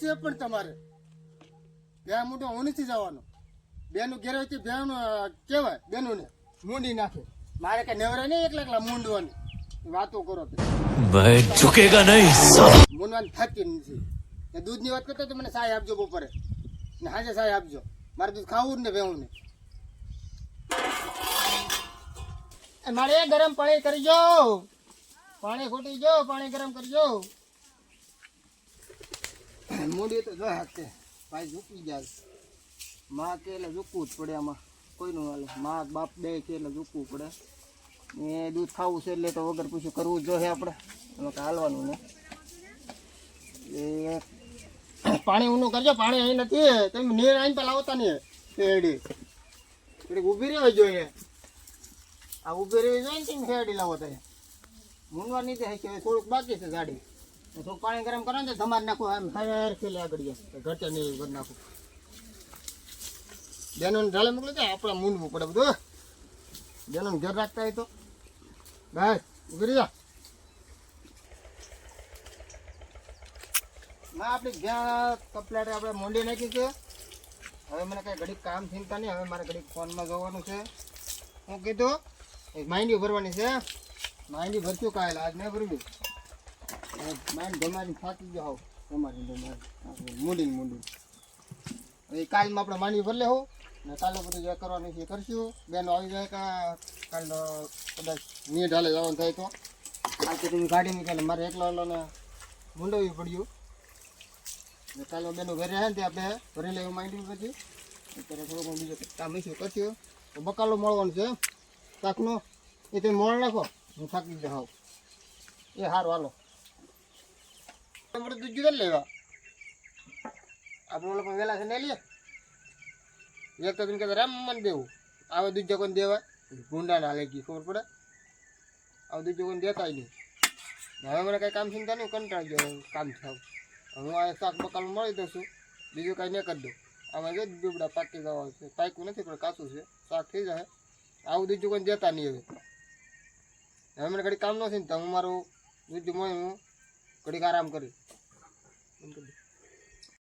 છે પણ તમારે. બે મોટો હું નથી જવાનો. બેનું ઘેર હોય ભેણ કહેવાય બેનુંને મૂંડી નાખે. મારે કે નેવરે નહીં એકલા એકલા મૂંડવાની. વાતો કરો ભાઈ નહીં. મૂંડવાની થતી નથી. ને દૂધની વાત કરતો તો મને સાય આપજો બપોરે. ને હાજે સાય આપજો. મારે દૂધ ખાવું ને ભેણું ને મારે ગરમ પાણી કરજો પાણી ખોટી જો પાણી ગરમ કરજો મૂડી તો જો હાથે ભાઈ ઝૂકી જાય. માં કે એટલે ઝૂકવું જ પડે આમાં. કોઈનું હાલે. માં, બાપ, બે કે એટલે ઝૂકવું પડે. ને દૂધ ખાવું છે એટલે તો વગર પૂછ્યું કરવું જોઈએ આપણે. એમાં કાંઈ હાલવાનું ને એ પાણી ઊનું કરજો. પાણી અહીં નથી. તમે નીર આવીને પેલા આવતા નહીં. શેરડી એટલે ઊભી રહેવી જોઈએ આ ઊભી રહેવી જોઈએ ને તમે શેરડી લાવો તમે મૂંડવા નહીં થાય કે થોડુંક બાકી છે ગાડી. થોડુંક પાણી ગરમ કરો ને ધમાર નાખો આમ હેર ખેલે આગળ જાય ઘટે નહીં કરી નાખો. બેનો ઢાળે મોકલી છે, આપણે મૂંડવું પડે બધું બેનો ઘેર રાખતા હોય તો. બસ ઊભી જા. માં આપણી જ્યાં કપલાટે આપણે મોંડી નાખી છે. હવે મને કાંઈ ઘડીક કામ ચિંતા નહીં, હવે મારે ઘડીક ફોનમાં જોવાનું છે. હું કીધું, એક માઇન્ડી ભરવાની છે. માઇન્ડી ભરશું કાલે, આજ નહીં ભરવી માઇન્ડ ગમારી થાકી ગયો જમારી જમારી મૂંડી હવે કાલમાં આપણે માંડી ભરી હો. ને કાલે બધું જે કરવાનું છે કરશું. બેનો આવી જાય કા કાલ કદાચની ઢાલે જવાનું થાય તો. તો તમે ગાડી નીકળે મારે એકલો ને મૂંડવી પડ્યું. ને કાલે બેનો ઘરે આવે ને તે આપણે ભરી લેવું માંડ્યું પછી અત્યારે થોડુંક બીજું કામ ઇસ્યુ કરશું. તો બકાલો મળવાનું છે શાકનો. એ તમે મોળ નાખો. હું થાકી જાઉં એ સારું હાલો. આપણે દૂધ કરી લેવા આપણે ઓલો પણ વહેલા છે ને લઈએ એક તો તમે કહેતા રામ મન દેવું આવે દૂધ કોને દેવાય ગુંડા ના લાગી ખબર પડે આવે દૂધ કોને દેતાય નહીં હવે મને કઈ કામ ચિંતા નહીં કંટાળી ગયો કામ થાવ હું આ શાક બકાલ મળી દઉં છું બીજું કાંઈ નહીં કરી દઉં આમાં જો દુબડા પાકી જવા છે પાક્યું નથી પણ કાચું છે શાક થઈ જાય આવું બીજું કોઈ દેતા નહીં હવે હવે મને ઘડી કામ ન છે ને તો હું મારું બીજું મળે હું ઘડીક આરામ કરી.